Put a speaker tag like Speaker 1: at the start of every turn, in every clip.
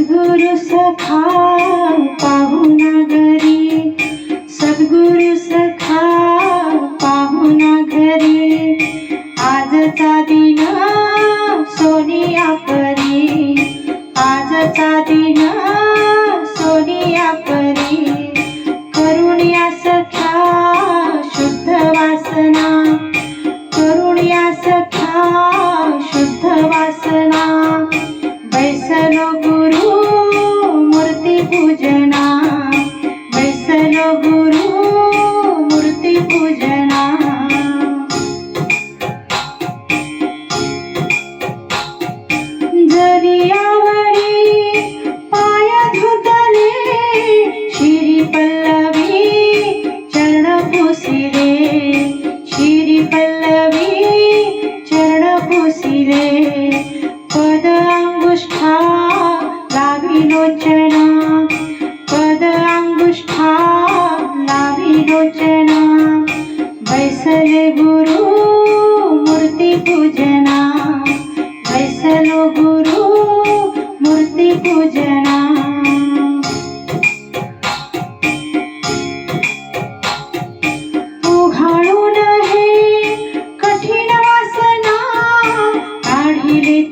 Speaker 1: सद्गुरु सखा पाहुणा घरी. सद्गुरु सखा पाहुणा घरी. आजचा दिन साधलो गुरु मूर्ती पूजना। उघाळून हे कठीण वासना काढिले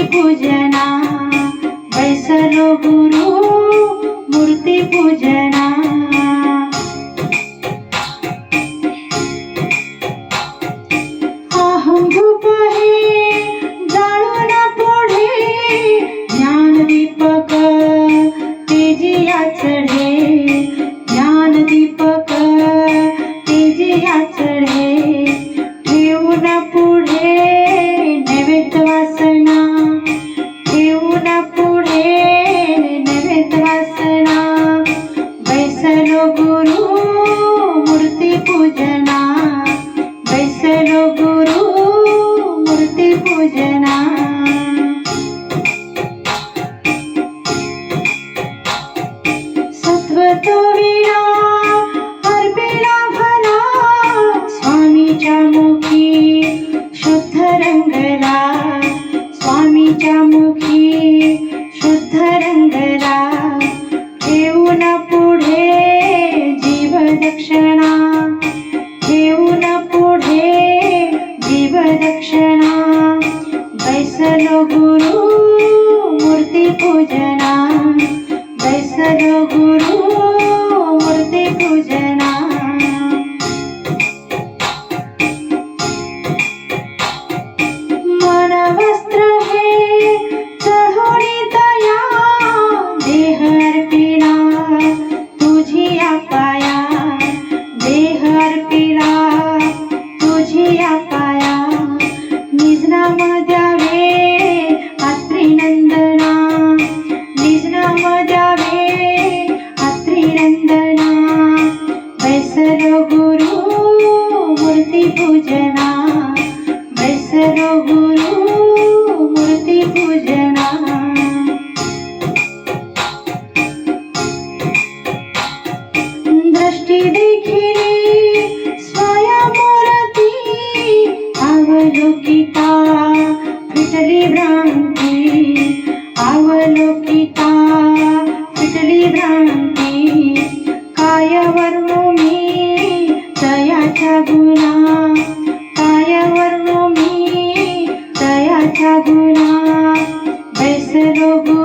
Speaker 1: मूर्ती पूजना बैसलो गुरु मूर्ती पूजना। पूजना बैसलो गुरु मूर्ती पूजना। सत्वतो विना मुखी शुद्ध रंगला। स्वामीच्या मुखी शुद्ध रंगला। गुरु मूर्तिपूजना वैष्णव गुरु लोकिता पिटली भ्रांती काय वर्णू मी दयाच्या गुणा काय वर्णू मी दयाच्या गुणा बैसलो गुणा